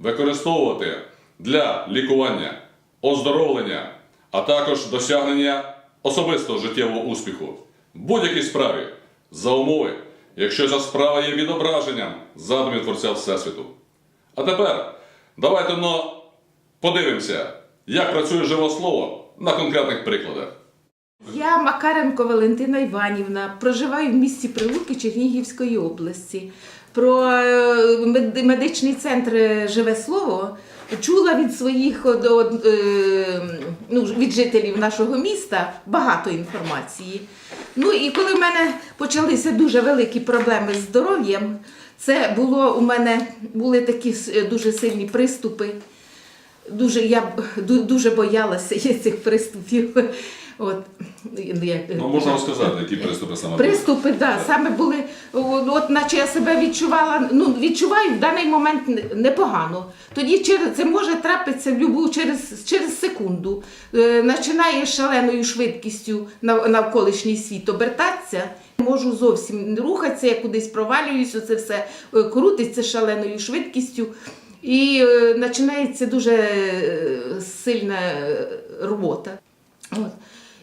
використовувати для лікування, оздоровлення, а також досягнення особистого життєвого успіху в будь-якій справі за умови, якщо ця справа є відображенням задумів Творця Всесвіту. А тепер давайте но подивимося, як працює живе слово на конкретних прикладах. Я Макаренко Валентина Іванівна, проживаю в місті Прилуки Чернігівської області. Про е, медичний центр Живе Слово чула від своїх до е, ну, від жителів нашого міста багато інформації. Ну і коли в мене почалися дуже великі проблеми з здоров'ям, це було у мене були такі дуже сильні приступи. Дуже я дуже боялася цих приступів. От, ну, як- Ну, можна розказати, які приступи саме були? Приступи, да, саме були, от наче я себе відчувала, ну відчуваю в даний момент непогано. Тоді через це може трапитися в любу через, через секунду. Е, починає шаленою швидкістю навколишній світ обертатися. Можу зовсім не рухатися, я кудись провалююся, це все е, крутиться шаленою швидкістю. І е, починається дуже е, сильна робота. От.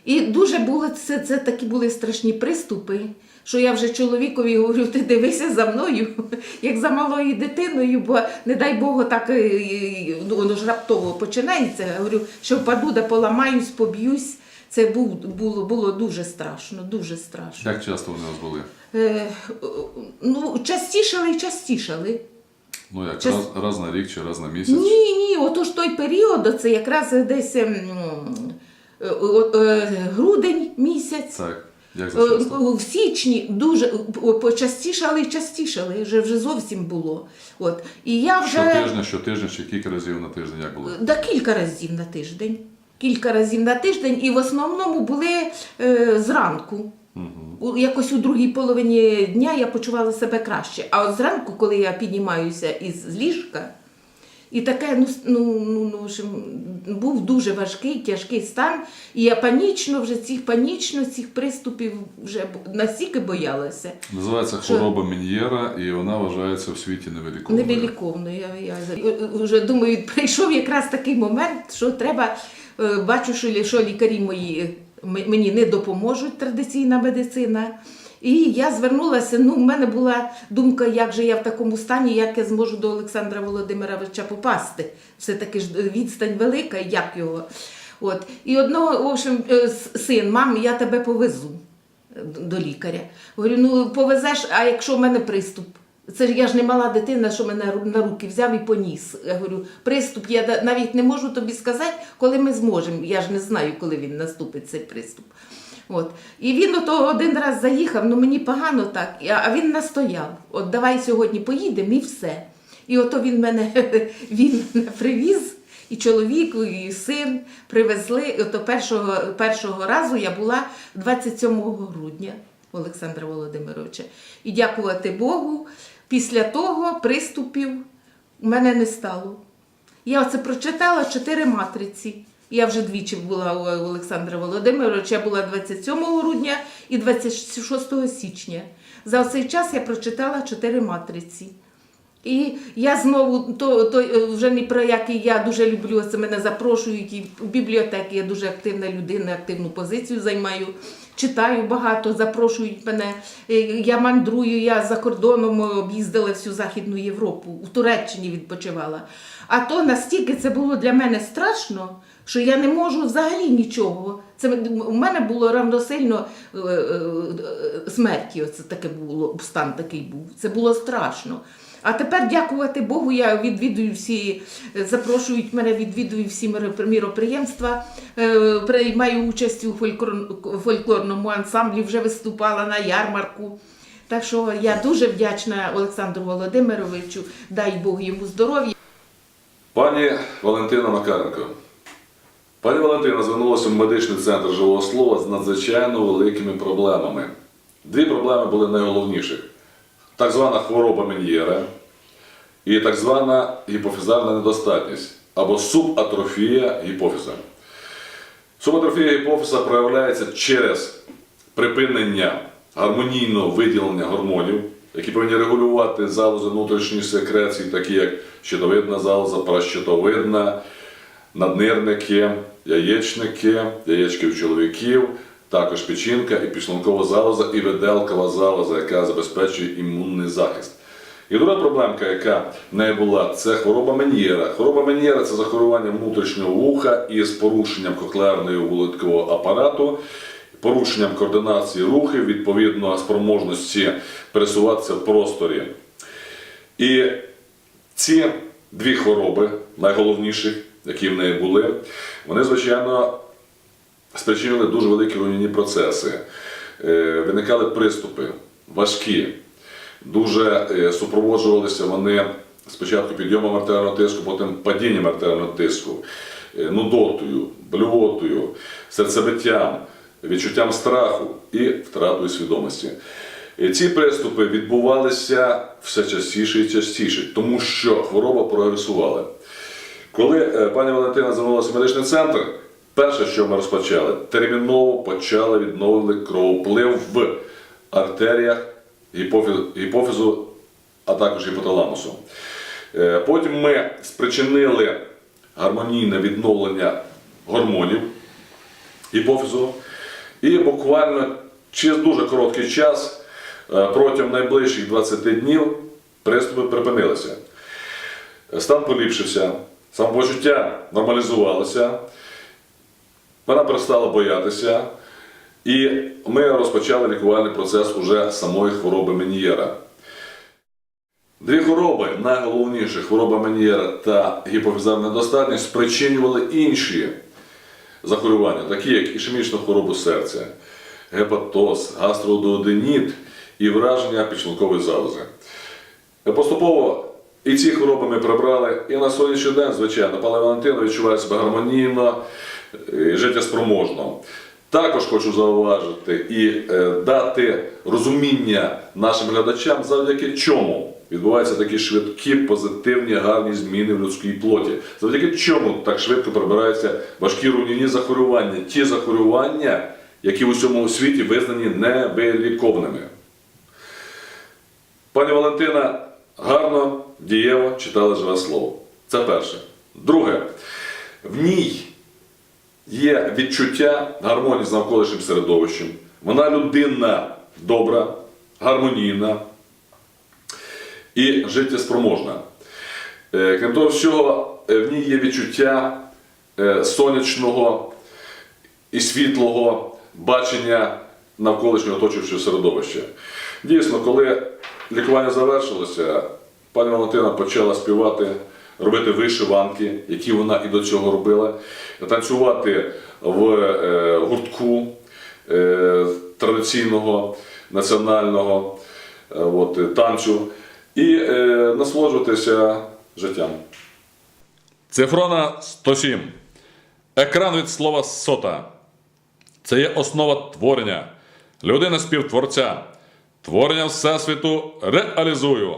І дуже були це, це такі були страшні приступи, що я вже чоловікові говорю, ти дивися за мною, як за малою дитиною, бо не дай Богу, так е, ну, воно ж раптово починається. Я говорю, що впаду, да поламаюсь, поб'юсь. Це був, було, було дуже страшно, дуже страшно. Як часто вони у вас були? Е, ну, частішали і частішали. Ну як, Час- раз, раз на рік чи раз на місяць? Ні, ні, отож той період, це якраз десь ем, е, е, е, грудень місяць. Так. Як за Е, часто? В січні дуже е, почастішали і частішали, вже, вже зовсім було. От. І я вже Щотижня, щотижня чи кілька разів на тиждень, як було? да, кілька разів на тиждень. Кілька разів на тиждень, і в основному були е, зранку. У- Якось у другій половині дня я почувала себе краще. А от зранку, коли я піднімаюся із ліжка, і таке, ну, ну, ну, ну, був дуже важкий, тяжкий стан. І я панічно вже цих панічно цих приступів вже настільки боялася. Називається Що? хвороба Мін'єра, і вона вважається в світі невиліковною. Невеликовно. Я, я вже думаю, прийшов якраз такий момент, що треба, е, бачу, що, лі- що лікарі мої мені не допоможуть, традиційна медицина. І я звернулася. Ну, в мене була думка, як же я в такому стані, як я зможу до Олександра Володимировича попасти. Все-таки ж відстань велика, як його. От. І одного, в общем, е, син, мам, я тебе повезу до лікаря. Говорю, ну повезеш, а якщо в мене приступ? Це ж я ж не мала дитина, що мене на руки взяв і поніс. Я говорю, приступ, я навіть не можу тобі сказати, коли ми зможемо. Я ж не знаю, коли він наступить цей приступ. От. І він ото один раз заїхав, ну мені погано так, а він настояв. От давай сьогодні поїдемо і все. І ото він мене він привіз, і чоловік, і син привезли. Ото першого, першого разу я була 27 грудня Олександра Володимировича. І дякувати Богу, після того приступів у мене не стало. Я це прочитала чотири матриці. Я вже двічі була у Олександра Володимировича, я була 27 грудня і 26 січня. За цей час я прочитала чотири матриці. І я знову то, то е, вже не про який я дуже люблю. Це мене запрошують і в бібліотеки. Я дуже активна людина, активну позицію займаю. Читаю багато, запрошують мене. Е, Я мандрую, я за кордоном об'їздила всю Західну Європу, у Туреччині відпочивала. А то настільки це було для мене страшно, що я не можу взагалі нічого. Це у мене було равносильно е, е, е, смерті. Оце таке було, стан такий був. Це було страшно. А тепер, дякувати Богу, я відвідую всі, е, запрошують мене, відвідую всі міроприємства, приймаю участь у фольклор- фольклорному ансамблі, вже виступала на ярмарку. Так що я дуже вдячна Олександру Володимировичу, дай Бог йому здоров'я. Пані Валентина Макаренко. Пані Валентина звернулася в медичний центр живого слова з надзвичайно великими проблемами. Дві проблеми були найголовніших: так звана хвороба Мен'єра і так звана гіпофізарна недостатність або субатрофія гіпофіза. Субатрофія гіпофіза проявляється через припинення гармонійного виділення гормонів, які повинні регулювати залози внутрішньої секреції, такі як щитовидна залоза, паращитовидна, наднирники, яєчники, яєчки в чоловіків, також печінка і підшлункова залоза, і виделкова залоза, яка забезпечує імунний захист. І друга проблемка, яка в неї була, це хвороба Мен'єра. Хвороба Мен'єра це захворювання внутрішнього вуха із порушенням кохлеарного вулиткового апарату, порушенням координації рухів, відповідно спроможності пересуватися в просторі. І ці дві хвороби, найголовніші, які в неї були, вони, звичайно, спричинили дуже великі руйнівні процеси. Е, Виникали приступи важкі, дуже е, супроводжувалися вони спочатку підйомом артеріального тиску, потім падінням артеріального тиску, е, нудотою, блювотою, серцебиттям, відчуттям страху і втратою свідомості. Ці приступи відбувалися все частіше і частіше, тому що хвороба прогресувала. Коли е, пані Валентина звернулася в медичний центр, перше, що ми розпочали, терміново почали відновлювати кровоплив в артеріях гіпофізу, а також гіпоталамусу. Е, Потім ми спричинили гармонійне відновлення гормонів гіпофізу. І буквально через дуже короткий час, е, протягом найближчих 20 днів, приступи припинилися. Стан поліпшився, самопочуття нормалізувалося, вона перестала боятися, і ми розпочали лікувальний процес уже самої хвороби Менієра. Дві хвороби, найголовніші хвороба Менієра та гіпофізарна недостатність, спричинювали інші захворювання, такі як ішемічну хворобу серця, гепатоз, гастродооденіт і враження підшлункової залози. Поступово і ці хвороби ми прибрали, і на сьогоднішній день, звичайно, пане Валентина відчуває себе гармонійно, і життєспроможно. Також хочу зауважити і е, дати розуміння нашим глядачам, завдяки чому відбуваються такі швидкі, позитивні, гарні зміни в людській плоті. Завдяки чому так швидко прибираються важкі руйнівні захворювання, ті захворювання, які в усьому світі визнані невиліковними. Пані Валентина гарно, дієво читала живе слово. Це перше. Друге, в ній є відчуття гармонії з навколишнім середовищем. Вона людина добра, гармонійна і життєспроможна. Е, Крім того всього, е, в ній є відчуття е, сонячного і світлого бачення навколишнього оточуючого середовища. Дійсно, коли лікування завершилося, пані Валентина почала співати, робити вишиванки, які вона і до цього робила, танцювати в е, гуртку е, традиційного національного е, от, танцю і насолоджуватися життям. Цифрона 107. Екран від слова сота. Це є основа творення. Людина співтворця. Творення Всесвіту реалізую.